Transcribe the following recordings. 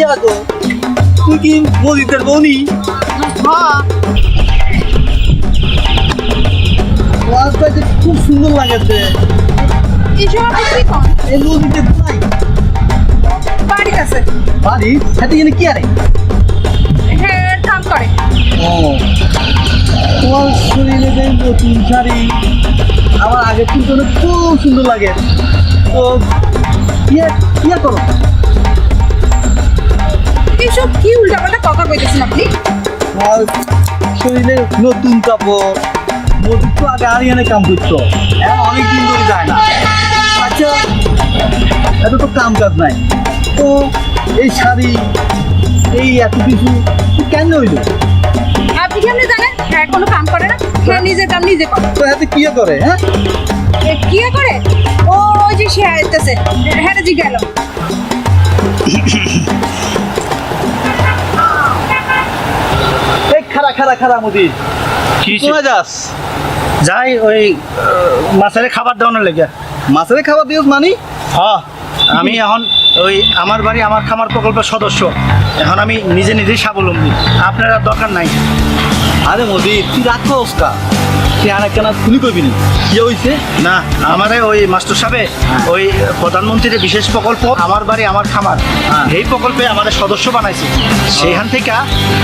কি মজিদের বৌনি হ্যাঁ ওয়াজটা খুব সুন্দর লাগেছে এই আপনি কি এই নদীতে নাই বাড়িতে আছে। বাড়ি? সাথে এখানে কি আরে? হ্যাঁ কাম করে। ও। তোমার শরীরে যে নতুন শাড়ি আমার আগের কিন্তু খুব সুন্দর লাগে। তো ইয়ে ইয়ে করো। এইসব কি উল্টাপাল্টা কথা কইতেছেন আপনি? শরীরে নতুন কাপড় নদীর তো আগে আরিয়ানে কাম করতো এখন অনেক দিন ধরে যায় না। আচ্ছা এত তো কাম কাজ নাই। তো এই শাড়ি এই এত কিছু কেন হইল? আপনি কেমনি জানেন? হ্যাঁ কোনো কাম করে না। হ্যাঁ। নিজের কাম নিজে করে। তো এত কি করে হ্যাঁ? এ, কি করে? ও ওই যে সে আইতেছে। হ্যাঁ জি খারা খারা মুদি কি যাস? যাই ওই মাছের খাবার দেওয়ানোর লেগে। মাছের খাবার দিও মানি? হ্যাঁ আমি এখন ওই আমার বাড়ি আমার খামার প্রকল্পের সদস্য। এখন আমি নিজে নিজেই স্বাবলম্বী। আপনারা আর দরকার নাই। আরে মোদি তুই রাগ করস কা? তুই আর একখানা খুলি করবি নি? কি হইছে? না আমারে ওই মাস্টার সাহেব ওই প্রধানমন্ত্রীর বিশেষ প্রকল্প আমার বাড়ি আমার খামার হ্যাঁ। এই প্রকল্পে আমাদের সদস্য বানাইছে। সেইখান থেকে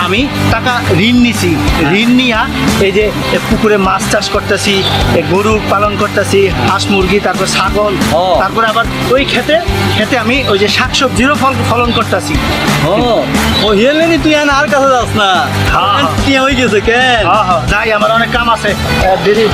আমি টাকা ঋণ নিছি। ঋণ নিয়া এই যে পুকুরে মাছ চাষ করতেছি গরু পালন করতেছি হাঁস মুরগি তারপর ছাগল। তারপরে আবার ওই খেতে খেতে আমি ওই যে শাক সবজিরও ফল ফলন করতেছি। ও। ও হিয়েলেনি তুই আর আর কাছে যাস না। হ্যাঁ। হয়ে গেছে? কেন হ্যাঁ হ্যাঁ যাই আমার অনেক কাম আছে আহ, দেরি